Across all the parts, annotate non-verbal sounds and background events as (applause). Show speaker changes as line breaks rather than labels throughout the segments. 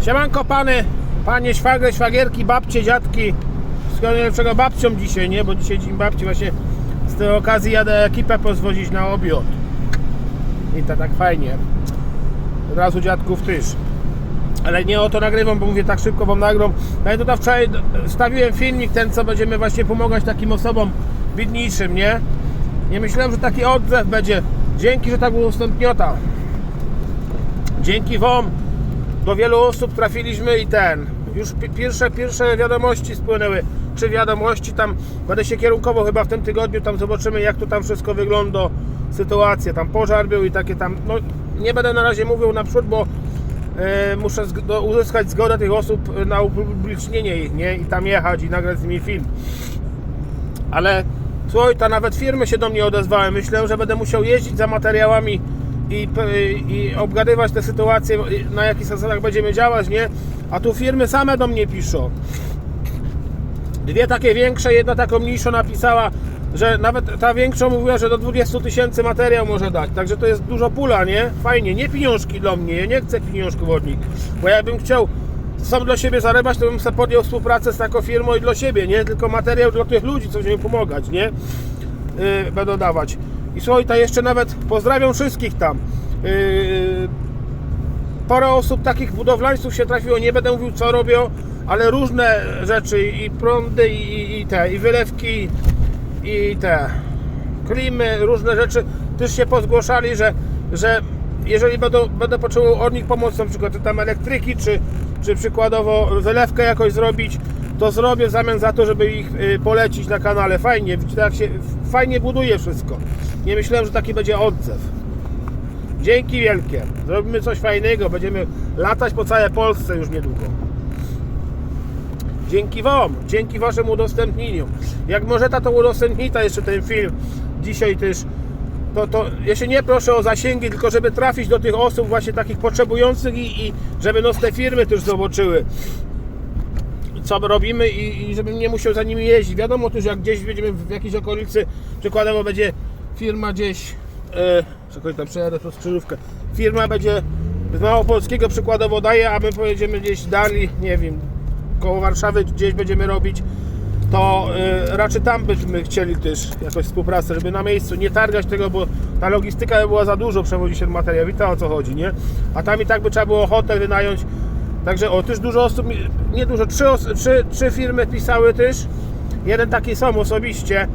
Siemanko pany, panie szwagry, szwagierki, babcie, dziadki. Wszystkiego najlepszego babciom dzisiaj, nie? Bo dzisiaj dzień babci właśnie z tej okazji jadę ekipę pozwozić na obiad. I to tak fajnie. Od razu dziadków tyż. Ale nie o to nagrywam, bo mówię tak szybko wam nagram. No i tutaj wczoraj stawiłem filmik ten, co będziemy właśnie pomagać takim osobom biedniejszym, nie? Nie myślałem, że taki odzew będzie. Dzięki, że tak udostępniota. Dzięki wam do wielu osób trafiliśmy i ten. Już pi- pierwsze, pierwsze wiadomości spłynęły. Czy wiadomości tam, będę się kierunkowo chyba w tym tygodniu, tam zobaczymy jak to tam wszystko wygląda, sytuacja, tam pożar był i takie tam, no nie będę na razie mówił naprzód, bo e, muszę uzyskać zgodę tych osób e, na upublicznienie ich, nie? I tam jechać i nagrać z nimi film. Ale słuchaj, to nawet firmy się do mnie odezwały. Myślę, że będę musiał jeździć za materiałami i, i obgadywać te sytuacje, na jakich zasadach będziemy działać, nie? A tu firmy same do mnie piszą. Dwie takie większe, jedna taką mniejszą napisała, że nawet ta większa mówiła, że do 20 tysięcy materiał może dać. Także to jest dużo pula, nie? Fajnie, nie pieniążki dla mnie, ja nie chcę pieniążków od nich. Bo jakbym chciał sam dla siebie zarabiać, to bym sobie podjął współpracę z taką firmą i dla siebie, nie? Tylko materiał dla tych ludzi, co będziemy pomagać, nie? Yy, będą dawać. I to jeszcze nawet pozdrawiam wszystkich tam. Yy, parę osób takich budowlańców się trafiło, nie będę mówił co robią, ale różne rzeczy i prądy i, i te, i wylewki i te klimy, różne rzeczy też się pozgłaszali, że, że jeżeli będą, będę potrzebował od nich pomocy, na przykład tam elektryki, czy, czy przykładowo wylewkę jakoś zrobić, to zrobię w zamian za to, żeby ich y, polecić na kanale. Fajnie, widzicie, się fajnie buduje wszystko. Nie myślałem, że taki będzie odzew. Dzięki wielkie. Zrobimy coś fajnego. Będziemy latać po całej Polsce już niedługo. Dzięki Wam, dzięki Waszym udostępnieniu. Jak może to udostępnita jeszcze ten film dzisiaj też. To, to ja się nie proszę o zasięgi, tylko żeby trafić do tych osób właśnie takich potrzebujących i, i żeby nos te firmy też zobaczyły co my robimy i, i żebym nie musiał za nimi jeździć. Wiadomo też, jak gdzieś będziemy w jakiejś okolicy, przykładowo będzie firma gdzieś, e, czekaj tam przejadę przez krzyżówkę, firma będzie z Małopolskiego przykładowo daje, a my pojedziemy gdzieś dalej, nie wiem, koło Warszawy gdzieś będziemy robić, to e, raczej tam byśmy chcieli też jakoś współpracę, żeby na miejscu nie targać tego, bo ta logistyka by była za dużo, przewozi się materiał i to o co chodzi, nie? A tam i tak by trzeba było hotel wynająć, Także o, też dużo osób, nie dużo, trzy, trzy, trzy firmy pisały też. Jeden taki sam osobiście,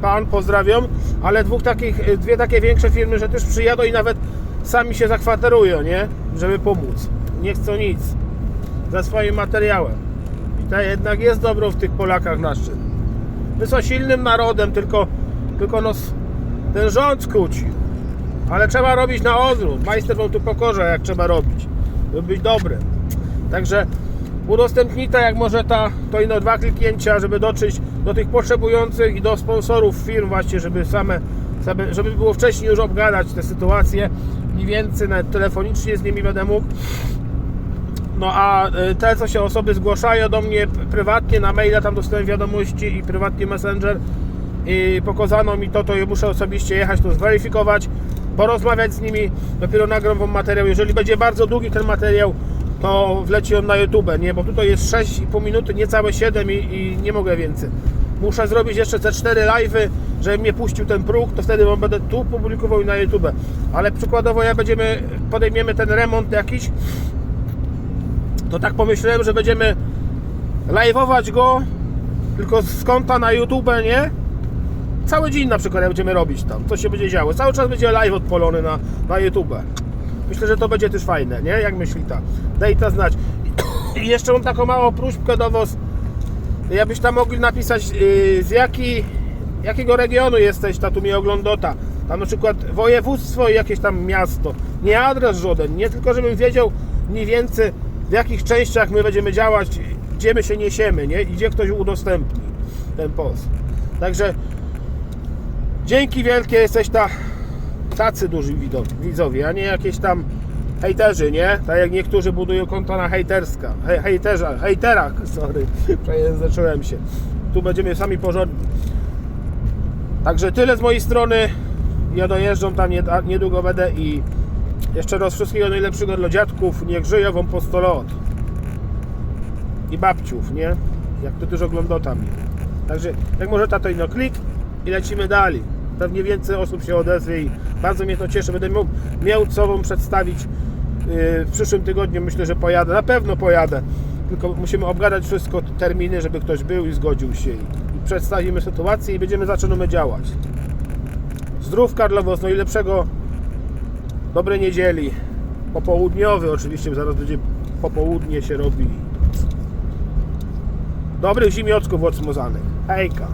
pan, pozdrawiam, ale dwóch takich, e, dwie takie większe firmy, że też przyjadą i nawet sami się zakwaterują, nie? Żeby pomóc. Nie chcą nic. Za swoim materiałem. I to jednak jest dobro w tych Polakach naszych. My są silnym narodem, tylko, tylko nos, ten rząd skłóci. Ale trzeba robić na odwrót. Majster wam tu pokorze, jak trzeba robić. Żeby być dobry. Także udostępnij to jak może ta, to ino dwa kliknięcia, żeby dotrzeć do tych potrzebujących i do sponsorów firm właśnie, żeby same, żeby było wcześniej już obgadać te sytuacje. Mniej więcej nawet telefonicznie z nimi będę mógł. No a y, te, co się osoby zgłaszają do mnie prywatnie, na maila tam dostałem wiadomości i prywatnie messenger i pokazano mi to, to muszę osobiście jechać, to zweryfikować, porozmawiać z nimi, dopiero nagram materiał. Jeżeli będzie bardzo długi ten materiał, to wleci on na YouTube, nie? Bo tutaj jest 6,5 minuty, niecałe 7 i, i nie mogę więcej. Muszę zrobić jeszcze te 4 live'y, żeby mnie puścił ten próg, to wtedy będę tu publikował i na YouTube. Ale przykładowo jak będziemy, podejmiemy ten remont jakiś, to tak pomyślałem, że będziemy live'ować go tylko z konta na YouTube, nie? Cały dzień na przykład będziemy robić tam, co się będzie działo. Cały czas będzie live odpalony na, na YouTube. Myślę, że to będzie też fajne, nie? Jak myśli ta? Daj to znać. I jeszcze mam taką małą próśbkę do Was. Tam mogli napisać yy, z jaki, jakiego regionu jesteś, ta tu mnie oglądota. Tam na przykład województwo i jakieś tam miasto. Nie adres żaden, nie tylko żebym wiedział mniej więcej w jakich częściach my będziemy działać, gdzie my się niesiemy, nie? I gdzie ktoś udostępni ten post. Także dzięki wielkie jesteś ta tacy duży widzowie, a nie jakieś tam hejterzy, nie? Tak jak niektórzy budują konta na hejterska, he, hejterza, hejterach, sorry, (laughs) przejęzyczyłem się. Tu będziemy sami porządni. Także tyle z mojej strony. Ja dojeżdżam tam nied- niedługo będę i Jeszcze raz wszystkiego najlepszego dla dziadków. Niech żyje wam postolot. I babciów, nie? Jak to też oglądota mi. Także jak może tato no klik i lecimy dalej. Pewnie więcej osób się odezwie i bardzo mnie to cieszy. Będę miał, miał co wam przedstawić w przyszłym tygodniu. Myślę, że pojadę. Na pewno pojadę. Tylko musimy obgadać wszystko, terminy, żeby ktoś był i zgodził się. I przedstawimy sytuację i będziemy zaczynamy działać. Zdrówka dla was, najlepszego dobrej niedzieli. Popołudniowy oczywiście, zaraz będzie popołudnie się robi. Dobrych zimiocków odsmuzanych. Hejka.